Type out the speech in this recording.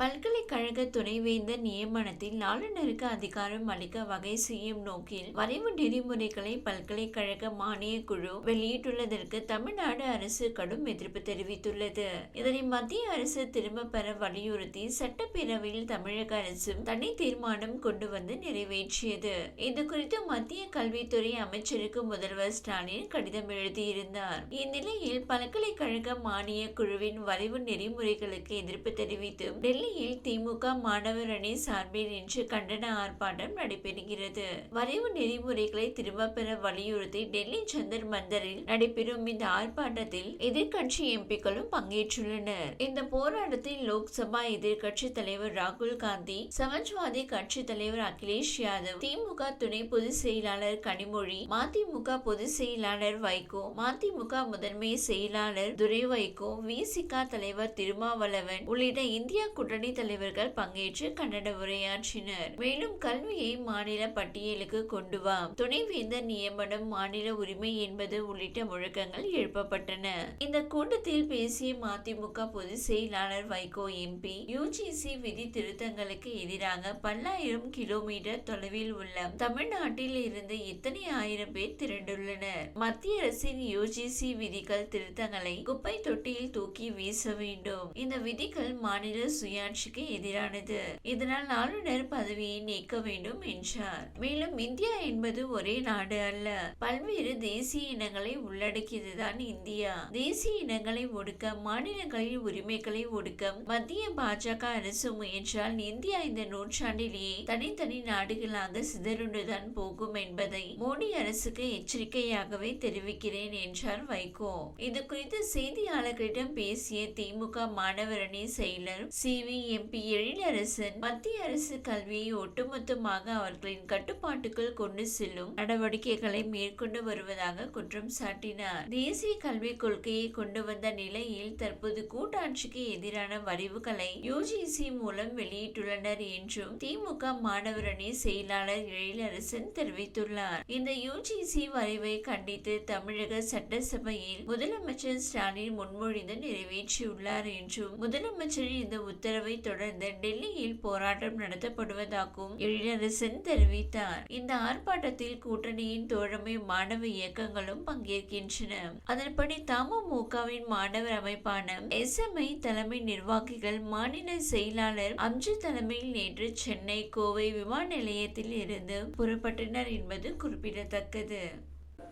பல்கலைக்கழக துணைவேந்தர் நியமனத்தில் ஆளுநருக்கு அதிகாரம் அளிக்க வகை செய்யும் நோக்கில் வரைவு நெறிமுறைகளை பல்கலைக்கழக மானிய குழு வெளியிட்டுள்ளதற்கு தமிழ்நாடு அரசு கடும் எதிர்ப்பு தெரிவித்துள்ளது. இதனை மத்திய அரசு திரும்ப பெற வலியுறுத்தி சட்டப்பேரவையில் தமிழக அரசும் தனி தீர்மானம் கொண்டு வந்து நிறைவேற்றியது. இது குறித்து மத்திய கல்வித்துறை அமைச்சருக்கு முதல்வர் ஸ்டாலின் கடிதம் எழுதியிருந்தார். இந்நிலையில் பல்கலைக்கழக மானிய குழுவின் வரைவு நெறிமுறைகளுக்கு எதிர்ப்பு தெரிவித்து சென்னையில் திமுக மாணவர் அணி சார்பில் இன்று கண்டன ஆர்ப்பாட்டம் நடைபெறுகிறது. வரைவு நெறிமுறைகளை திரும்ப பெற வலியுறுத்தி டெல்லி சந்தர் மந்தரில் நடைபெறும் இந்த ஆர்ப்பாட்டத்தில் எதிர்க்கட்சி எம்பிக்களும் பங்கேற்றுள்ளனர். இந்த போராட்டத்தில் லோக்சபா எதிர்கட்சி தலைவர் ராகுல் காந்தி சமாஜ்வாதி கட்சி தலைவர் அகிலேஷ் யாதவ் திமுக துணை பொதுச் செயலாளர் கனிமொழி மதிமுக பொதுச் செயலாளர் வைகோ மதிமுக முதன்மை செயலாளர் துரை வைகோ விசிகா தலைவர் திருமாவளவன் உள்ளிட்ட இந்தியா கூட்டணி தலைவர்கள் பங்கேற்று கண்டன உரையாற்றினர். மேலும் கல்வியை மாநில பட்டியலுக்கு கொண்டு வா. துணைவேந்தர் நியமனம் மாநில உரிமை என்பது உள்ளிட்ட முழக்கங்கள் எழுப்பப்பட்டன. இந்த கூட்டத்தில் பேசிய மதிமுக பொதுச் செயலாளர் வைகோ எம்பி யுஜிசி விதி திருத்தங்களுக்கு எதிராக பல்லாயிரம் கிலோமீட்டர் தொலைவில் உள்ள தமிழ்நாட்டில் இருந்து இத்தனை ஆயிரம் பேர் திரண்டுள்ளனர். மத்திய அரசின் யுஜிசி விதிகள் திருத்தங்களை குப்பை தொட்டியில் தூக்கி வீச வேண்டும். இந்த விதிகள் மாநில ஆட்சிக்கு எதிரானது. இதனால் ஆளுநர் பதவியை நீக்க வேண்டும் என்றார். மேலும் இந்தியா என்பது ஒரே நாடு அல்ல. பல்வேறு தேசிய இனங்களை உள்ளடக்கியதுதான் இந்தியா. தேசிய இனங்களை ஒடுக்க மாநிலங்களில் உரிமைகளை ஒடுக்க மத்திய பாஜக அரசு முயன்றால் இந்தியா இந்த நூற்றாண்டிலேயே தனித்தனி நாடுகளாக சிதறுண்டுதான் போகும் என்பதை மோடி அரசுக்கு எச்சரிக்கையாகவே தெரிவிக்கிறேன் என்றார் வைகோ. இது குறித்து செய்தியாளர்களிடம் பேசிய திமுக மாணவரணி செயலர் சி. வி எம்பி எழிலரசன் மத்திய அரசு கல்வியை ஒட்டுமொத்தமாக அவர்களின் கட்டுப்பாட்டுக்குள் கொண்டு செல்லும் நடவடிக்கைகளை மேற்கொண்டு வருவதாக குற்றம் சாட்டினார். தேசிய கல்விக் கொள்கையை கொண்டு வந்த நிலையில் தற்போது கூட்டாட்சிக்கு எதிரான வரைவுகளை யுஜிசி மூலம் வெளியிட்டுள்ளனர் என்றும் திமுக மாணவரணி செயலாளர் எழிலரசன் தெரிவித்துள்ளார். இந்த யுஜிசி வரைவை கண்டித்து தமிழக சட்டசபையில் முதலமைச்சர் ஸ்டாலின் முன்மொழிந்து நிறைவேற்றியுள்ளார் என்றும் முதலமைச்சரின் இந்த உத்தரவு தொடர்ந்து டெல்லியில் போராட்டம் நடத்தப்படுவதாகவும் எழிலரசன் தெரிவித்தார். இந்த ஆர்ப்பாட்டத்தில் கூட்டணியின் தோழமை மாணவ இயக்கங்களும் பங்கேற்கின்றன. அதன்படி தமுமுகவின் மாணவர் அமைப்பான எஸ்எம்ஐ தலைமை நிர்வாகிகள் மாநில செயலாளர் அம்ஜி தலைமையில் நேற்று சென்னை கோவை விமான நிலையத்தில் இருந்து புறப்பட்டனர் என்பது குறிப்பிடத்தக்கது.